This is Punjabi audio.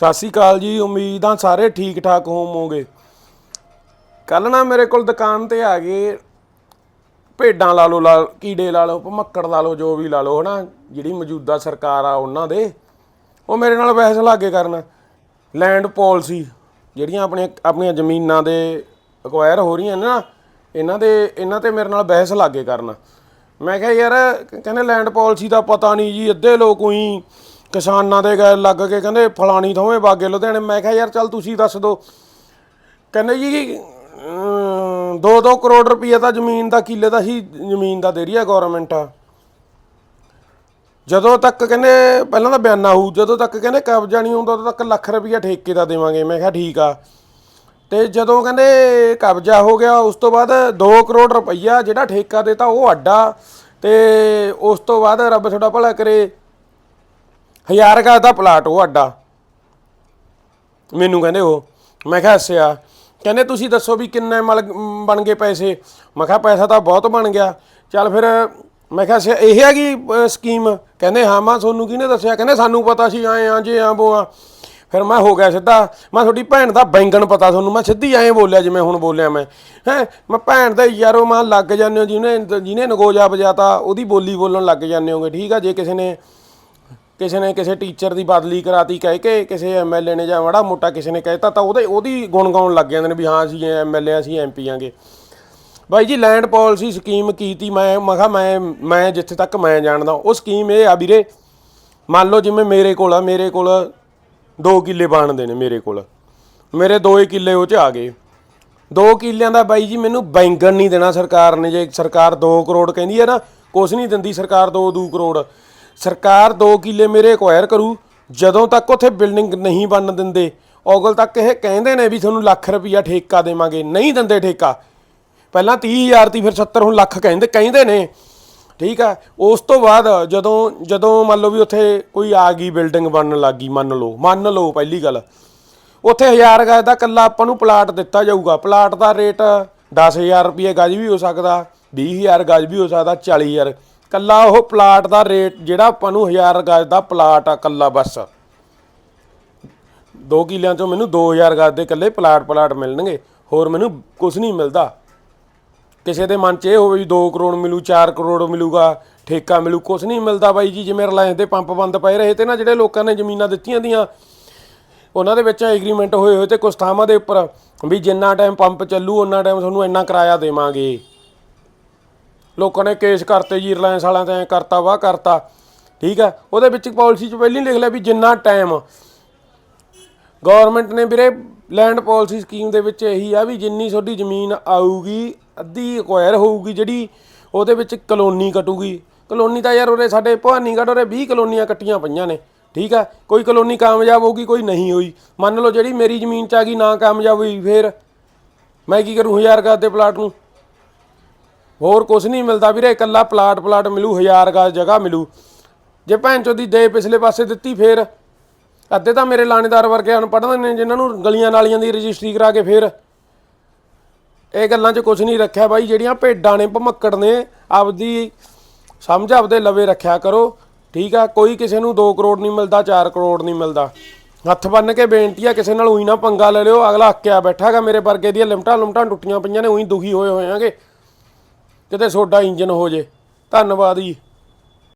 ਸਤਿ ਸ਼੍ਰੀ ਅਕਾਲ ਜੀ, ਉਮੀਦਾਂ ਸਾਰੇ ਠੀਕ ਠਾਕ ਹੋਵੋਗੇ। ਕੱਲ ਨਾ ਮੇਰੇ ਕੋਲ ਦੁਕਾਨ ਤੇ ਆ ਗਏ ਭੇਡਾਂ ਲਾ ਲਓ, ਲਾ ਕੀੜੇ ਲਾ ਲਓ, ਭਮੱਕੜ ਲਾ ਲਓ, ਜੋ ਵੀ ਲਾ ਲਓ, ਹਨਾ? ਜਿਹੜੀ ਮੌਜੂਦਾ ਸਰਕਾਰ ਆ ਉਹਨਾਂ ਦੇ, ਉਹ ਮੇਰੇ ਨਾਲ ਬਹਿਸ ਲਾਗੇ ਕਰਨ। ਲੈਂਡ ਪਾਲਿਸੀ, ਜਿਹੜੀਆਂ ਆਪਣੀਆਂ ਆਪਣੀਆਂ ਜ਼ਮੀਨਾਂ ਦੇ ਅਕਵਾਇਰ ਹੋ ਰਹੀਆਂ ਨੇ ਨਾ, ਇਹਨਾਂ ਦੇ, ਇਹਨਾਂ ਤੇ ਮੇਰੇ ਨਾਲ ਬਹਿਸ ਲਾਗੇ ਕਰਨ। ਮੈਂ ਕਿਹਾ, ਯਾਰ, ਕਹਿੰਦੇ ਲੈਂਡ ਪਾਲਿਸੀ ਦਾ ਪਤਾ ਨਹੀਂ ਜੀ, ਅੱਧੇ ਲੋਕ ਉਹੀ ਕਿਸਾਨਾਂ ਦੇ ਗਏ ਲੱਗ ਕੇ ਕਹਿੰਦੇ ਫਲਾਣੀ ਥੋਵੇਂ ਬਾਗੇ ਲੁਧਿਆਣੇ। ਮੈਂ ਕਿਹਾ ਯਾਰ ਚੱਲ ਤੁਸੀਂ ਦੱਸ ਦਿਓ। ਕਹਿੰਦੇ ਜੀ 2-2 ਕਰੋੜ ਰੁਪਏ ਤਾਂ ਜ਼ਮੀਨ ਦਾ ਕਿੱਲੇ ਦਾ ਹੀ ਜ਼ਮੀਨ ਦਾ ਦੇ ਰਹੀ ਹੈ ਗਵਰਨਮੈਂਟ ਜਦੋਂ ਤੱਕ ਕਹਿੰਦੇ ਪਹਿਲਾਂ ਤਾਂ ਬਿਆਨਾ ਹੋਊ, ਜਦੋਂ ਤੱਕ ਕਹਿੰਦੇ ਕਬਜ਼ਾ ਨਹੀਂ ਹੁੰਦਾ, ਉਦੋਂ ਤੱਕ ਲੱਖ ਰੁਪਈਆ ਠੇਕੇ ਦਾ ਦੇਵਾਂਗੇ। ਮੈਂ ਕਿਹਾ ਠੀਕ ਆ। ਤੇ ਜਦੋਂ ਕਹਿੰਦੇ ਕਬਜ਼ਾ ਹੋ ਗਿਆ, ਉਸ ਤੋਂ ਬਾਅਦ 2 ਕਰੋੜ ਰੁਪਈਆ ਜਿਹੜਾ ਠੇਕਾ ਦੇਤਾ ਉਹ ਅੱਡਾ ਤੇ ਉਸ ਤੋਂ ਬਾਅਦ ਰੱਬ ਤੁਹਾਡਾ ਭਲਾ ਕਰੇ। ਹਜ਼ਾਰ ਗਜ ਦਾ ਪਲਾਟ ਉਹ ਅੱਡਾ। ਮੈਨੂੰ ਕਹਿੰਦੇ ਉਹ। ਮੈਂ ਕਿਹਾ, ਅੱਛਾ। ਕਹਿੰਦੇ, ਤੁਸੀਂ ਦੱਸੋ ਵੀ ਕਿੰਨੇ ਮਲ ਬਣ ਗਏ ਪੈਸੇ? ਮੈਂ ਕਿਹਾ, ਪੈਸਾ ਤਾਂ ਬਹੁਤ ਬਣ ਗਿਆ। ਚੱਲ ਫਿਰ, ਮੈਂ ਕਿਹਾ, ਅੱਛਾ, ਇਹ ਹੈਗੀ ਸਕੀਮ ਕਹਿੰਦੇ, ਹਾਂ ਮਾਂ, ਤੁਹਾਨੂੰ ਕਿਹਨੇ ਦੱਸਿਆ? ਕਹਿੰਦੇ, ਸਾਨੂੰ ਪਤਾ ਸੀ, ਆਏ ਆ, ਜੇ ਆ, ਬੋ ਆ। ਫਿਰ ਮੈਂ ਹੋ ਗਿਆ ਸਿੱਧਾ। ਮੈਂ ਤੁਹਾਡੀ ਭੈਣ ਦਾ ਬੈਂਗਣ ਪਤਾ ਤੁਹਾਨੂੰ। ਮੈਂ ਸਿੱਧੀ ਐਂ ਬੋਲਿਆ, ਜਿਵੇਂ ਹੁਣ ਬੋਲਿਆ ਮੈਂ। ਹੈ, ਮੈਂ ਭੈਣ ਦਾ ਯਾਰੋ ਮਾਂ, ਲੱਗ ਜਾਂਦੇ ਹੋ, ਜਿਹਨੇ ਜਿਹਨੇ ਨਗੋਜਾ ਵਜਾਤਾ ਉਹਦੀ ਬੋਲੀ ਬੋਲਣ ਲੱਗ ਜਾਂਦੇ ਹੋਗੇ। ਠੀਕ ਆ, ਜੇ ਕਿਸੇ ਨੇ ਕਿਸੇ ਨੇ ਕਿਸੇ ਟੀਚਰ ਦੀ ਬਦਲੀ ਕਰਾਤੀ, ਕਹਿ ਕੇ ਕਿਸੇ ਐਮਐਲਏ ਨੇ ਜਾਂ ਬੜਾ ਮੋਟਾ ਕਿਸੇ ਨੇ ਕਹਿਤਾ ਤਾਂ ਉਹਦੇ, ਉਹਦੀ ਗੁਣ ਗਾਉਣ ਲੱਗ ਜਾਂਦੇ ਨੇ ਵੀ ਹਾਂ, ਅਸੀਂ ਐਮਐਲਏ ਅਸੀਂ ਐਮਪੀ ਆਂਗੇ। ਬਾਈ ਜੀ ਲੈਂਡ ਪਾਲਿਸੀ ਸਕੀਮ ਕੀਤੀ, ਮੈਂ ਮੈਂ ਕਿਹਾ ਮੈਂ ਮੈਂ ਜਿੱਥੇ ਤੱਕ ਮੈਂ ਜਾਣਦਾ, ਉਹ ਸਕੀਮ ਇਹ ਆ ਵੀਰੇ, ਮੰਨ ਲਓ ਜਿਵੇਂ ਮੇਰੇ ਕੋਲ ਆ, ਮੇਰੇ ਕੋਲ 2 ਕਿੱਲੇ ਬਣਦੇ ਨੇ ਮੇਰੇ ਕੋਲ। ਮੇਰੇ 2 ਕਿੱਲੇ ਉਹ ਚ ਆ ਗਏ। 2 ਕਿੱਲਿਆਂ ਦਾ ਬਾਈ ਜੀ ਮੈਨੂੰ ਬੈਂਗਣ ਨਹੀਂ ਦੇਣਾ ਸਰਕਾਰ ਨੇ, ਜੇ ਸਰਕਾਰ 2 ਕਰੋੜ ਕਹਿੰਦੀ ਹੈ ਨਾ, ਕੁਛ ਨਹੀਂ ਦਿੰਦੀ ਸਰਕਾਰ 2 2 ਕਰੋੜ। ਸਰਕਾਰ 2 ਕਿੱਲੇ ਮੇਰੇ ਐਕਵਾਇਰ ਕਰੂ, ਜਦੋਂ ਤੱਕ ਉੱਥੇ ਬਿਲਡਿੰਗ ਨਹੀਂ ਬਣ ਦਿੰਦੇ। ਔਗਲ ਤੱਕ ਇਹ ਕਹਿੰਦੇ ਨੇ ਵੀ ਤੁਹਾਨੂੰ ਲੱਖ ਰੁਪਈਆ ਠੇਕਾ ਦੇਵਾਂਗੇ, ਨਹੀਂ ਦਿੰਦੇ ਠੇਕਾ। ਪਹਿਲਾਂ 30000 ਤੀ ਫਿਰ 70 ਹੁਣ ਲੱਖ ਕਹਿੰਦੇ ਕਹਿੰਦੇ ਨੇ। ਠੀਕ ਆ? ਉਸ ਤੋਂ ਬਾਅਦ ਜਦੋਂ ਜਦੋਂ ਮੰਨ ਲਓ ਵੀ ਉੱਥੇ ਕੋਈ ਆ ਗਈ ਬਿਲਡਿੰਗ ਬਣਨ ਲੱਗੀ ਮੰਨ ਲਓ ਮੰਨ ਲਓ ਪਹਿਲੀ ਗੱਲ। ਉੱਥੇ 1000 ਗਜ ਦਾ ਕੱਲਾ ਆਪਾਂ ਨੂੰ ਪਲਾਟ ਦਿੱਤਾ ਜਾਊਗਾ। ਪਲਾਟ ਦਾ ਰੇਟ 10000 ਰੁਪਏ ਗਜ ਵੀ ਹੋ ਸਕਦਾ 20000 ਗਜ ਵੀ ਹੋ ਸਕਦਾ 40000 ਕੱਲਾ ਉਹ ਪਲਾਟ ਦਾ ਰੇਟ ਜਿਹੜਾ ਆਪਾਂ ਨੂੰ 1000 ਗਜ ਦਾ ਪਲਾਟ ਆ ਕੱਲਾ ਬਸ। 2 ਕਿੱਲਿਆਂ ਚੋਂ ਮੈਨੂੰ 2000 ਗਜ ਦੇ ਕੱਲੇ ਪਲਾਟ ਪਲਾਟ ਮਿਲਣਗੇ, ਹੋਰ ਮੈਨੂੰ ਕੁਝ ਨਹੀਂ ਮਿਲਦਾ। ਕਿਸੇ ਦੇ ਮਨ 'ਚ ਇਹ ਹੋਵੇ ਵੀ 2 ਕਰੋੜ ਮਿਲੂ 4 ਕਰੋੜ ਮਿਲੂਗਾ, ਠੇਕਾ ਮਿਲੂ ਕੁਝ ਨਹੀਂ ਮਿਲਦਾ ਬਾਈ ਜੀ, ਜਿਵੇਂ ਰਿਲਾਇੰਸ ਦੇ ਪੰਪ ਬੰਦ ਪਏ ਰਹੇ ਤੇ ਨਾ ਜਿਹੜੇ ਲੋਕਾਂ ਨੇ ਜ਼ਮੀਨਾਂ ਦਿੱਤੀਆਂ ਦੀਆਂ, ਉਹਨਾਂ ਦੇ ਵਿੱਚ ਐਗਰੀਮੈਂਟ ਹੋਏ ਹੋਏ ਤੇ ਕੁਛ ਥਾਵਾਂ ਦੇ ਉੱਪਰ ਵੀ ਜਿੰਨਾ ਟਾਈਮ ਪੰਪ ਚੱਲੂ, ਉਹਨਾਂ ਟਾਈਮ ਤੁਹਾਨੂੰ ਇੰਨਾ ਕਿਰਾਇਆ ਦੇਵਾਂਗੇ। ਲੋਕਾਂ ਨੇ ਕੇਸ ਕਰਤੇ, ਜੀ, ਰਿਲਾਇੰਸ ਵਾਲਿਆਂ ਤੇ ਐਂ ਕਰਤਾ, ਵਾਹ ਕਰਤਾ। ਠੀਕ ਆ ਉਹਦੇ ਵਿੱਚ ਪਾਲਿਸੀ 'ਚ ਪਹਿਲਾਂ ਹੀ ਲਿਖ ਲਿਆ ਵੀ ਜਿੰਨਾ ਟਾਈਮ ਗਵਰਨਮੈਂਟ ਨੇ ਵੀਰੇ ਲੈਂਡ ਪਾਲਿਸੀ ਸਕੀਮ ਦੇ ਵਿੱਚ ਇਹੀ ਆ ਵੀ ਜਿੰਨੀ ਤੁਹਾਡੀ ਜ਼ਮੀਨ ਆਊਗੀ, ਅੱਧੀ ਐਕਵਾਇਰ ਹੋਊਗੀ ਜਿਹੜੀ, ਉਹਦੇ ਵਿੱਚ ਕਲੋਨੀ ਕਟੂਗੀ। ਕਲੋਨੀ ਤਾਂ ਯਾਰ ਉਰੇ ਸਾਡੇ ਭਵਾਨੀਗੜ੍ਹ ਉਰੇ 20 ਕਲੋਨੀਆਂ ਕੱਟੀਆਂ ਪਈਆਂ ਨੇ। ਠੀਕ ਆ ਕੋਈ ਕਲੋਨੀ ਕਾਮਯਾਬ ਹੋਊਗੀ, ਕੋਈ ਨਹੀਂ ਹੋਈ। ਮੰਨ ਲਓ ਜਿਹੜੀ ਮੇਰੀ ਜ਼ਮੀਨ 'ਚ ਆ ਗਈ, ਨਾ ਕਾਮਯਾਬ ਹੋਈ, ਫੇਰ ਮੈਂ ਕੀ ਕਰੂੰ ਹਜ਼ਾਰ ਗਜ ਦੇ ਪਲਾਟ ਨੂੰ? ਹੋਰ ਕੁਝ ਨਹੀਂ ਮਿਲਦਾ ਵੀਰੇ, ਇਕੱਲਾ ਪਲਾਟ ਪਲਾਟ ਮਿਲੂ, ਹਜ਼ਾਰ ਗਜ ਜਗ੍ਹਾ ਮਿਲੂ। ਜੇ ਭੈਣ ਚੋਦੀ ਦੇ ਪਿਛਲੇ ਪਾਸੇ ਦਿੱਤੀ ਫੇਰ, ਅੱਧੇ ਤਾਂ ਮੇਰੇ ਲਾਣੇਦਾਰ ਵਰਗੇ ਅਨਪੜ੍ਹ ਨੇ, ਜਿਨ੍ਹਾਂ ਨੂੰ ਗਲੀਆਂ ਨਾਲੀਆਂ ਦੀ ਰਜਿਸਟਰੀ ਕਰਾ ਕੇ ਫੇਰ। ਇਹ ਗੱਲਾਂ 'ਚ ਕੁਝ ਨਹੀਂ ਰੱਖਿਆ ਬਾਈ, ਜਿਹੜੀਆਂ ਭੇਡਾਂ ਨੇ, ਭਮੱਕੜ ਨੇ, ਆਪਦੀ ਸਮਝ ਆਪਦੇ ਲਵੇ ਰੱਖਿਆ ਕਰੋ। ਠੀਕ ਆ, ਕੋਈ ਕਿਸੇ ਨੂੰ 2 ਕਰੋੜ ਨਹੀਂ ਮਿਲਦਾ 4 ਕਰੋੜ ਨਹੀਂ ਮਿਲਦਾ। ਹੱਥ ਬੰਨ ਕੇ ਬੇਨਤੀ ਆ, ਕਿਸੇ ਨਾਲ ਉਹੀ ਨਾ ਪੰਗਾ ਲੈ ਲਿਓ, ਅਗਲਾ ਅੱਕਿਆ ਬੈਠਾਗਾ ਮੇਰੇ ਵਰਗੇ ਦੀਆਂ ਲਿਮਟਾਂ ਲੁਮਟਾਂ ਟੁੱਟੀਆਂ ਪਈਆਂ ਨੇ, ਉਹੀ ਦੁਖੀ ਹੋਏ ਹੋਏ ਆਂਗੇ ਕਿਤੇ ਤੁਹਾਡਾ ਇੰਜਨ ਹੋ ਜੇ। ਧੰਨਵਾਦ ਜੀ।